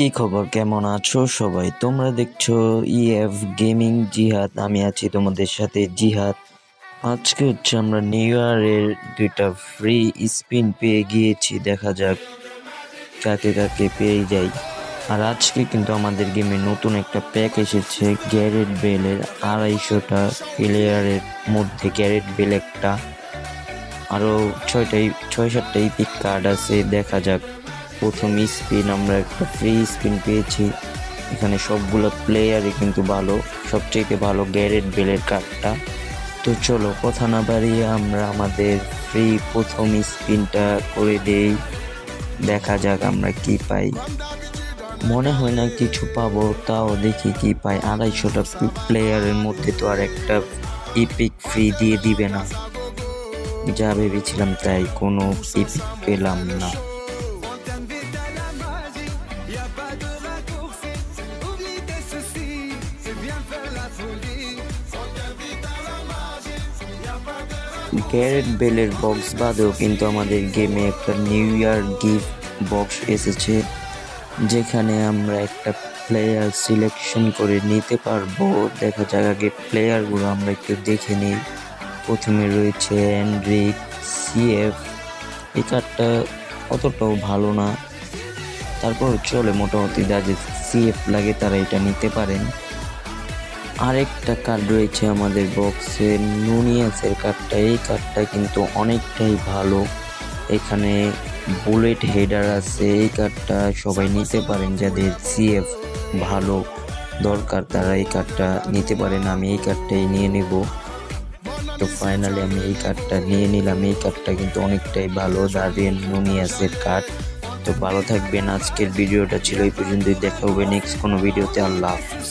কি খবর? কেমন আছো সবাই? তোমরা দেখছ ইএফ গেমিং জিহাদ। আমি আছি তোমাদের সাথে জিহাদ। আজকে হচ্ছে আমরা নিউ ইয়ারের দুইটা ফ্রি স্পিন পেয়ে গিয়েছি। দেখা যাক কাকে কাকে পেয়ে যাই। আর আজকে কিন্তু আমাদের গেমে নতুন একটা প্যাক এসেছে গ্যারেট বেলের আড়াইশোটা প্লেয়ারের মধ্যে গ্যারেট বেল একটা। আরও ছয়টাই ছয় সাতটা ইপিক কার্ড আছে। দেখা যাক প্রথম স্পিন, আমরা একটা ফ্রি স্পিন পেয়েছি। এখানে সবগুলো প্লেয়ারই কিন্তু ভালো, সবচেয়ে ভালো গ্যারেট বেলের কার্ডটা। তো চলো, কথা না বাড়িয়ে আমরা আমাদের ফ্রি প্রথম স্পিনটা করে দেই। দেখা যাক আমরা কি পাই। মনে হয় না কিছু পাবো, তাও দেখি কি পাই। আড়াইশোটা প্লেয়ারের মধ্যে তো আর একটা ইপিক ফ্রি দিয়ে দিবে না। যা ভেবেছিলাম তাই কোনো ইপিক পেলাম না। গ্যারেট বেলের বক্স বাদেও কিন্তু আমাদের গেমে একটা নিউ ইয়ার গিফট বক্স এসেছে, যেখানে আমরা একটা প্লেয়ার সিলেকশন করে নিতে পারব। দেখা যাক আগে প্লেয়ারগুলো আমরা একটু দেখে নিই। প্রথমে রয়েছে অ্যান্ড্রিক সিএফ এই কার্ডটা অতটাও ভালো না। তারপর চলে মোটামুটি যা যাদের সিএফ লাগে তারা এটা নিতে পারেন। আরেকটা কার্ড রয়েছে আমাদের বক্সে নুনিয়াসের কার্ডটা এই কার্ডটা কিন্তু অনেকটাই ভালো। এখানে বুলেট হেডার আছে, এই কার্ডটা সবাই নিতে পারেন যাদের সিএফ ভালো দরকার, তারা এই কার্ডটা নিতে পারেন। আমি এই কার্ডটাই নিয়ে নেব। তো ফাইনালি আমি এই কার্ডটা নিয়ে নিলাম। এই কার্ডটা কিন্তু অনেকটাই ভালো দাঁড়িয়ে নুনিয়াসের কার্ড তো ভালো থাকবেন। আজকের ভিডিওটা ছিল এই পর্যন্তই। দেখা হবে নেক্সট কোনো ভিডিওতে। আল্লাহ হাফিজ।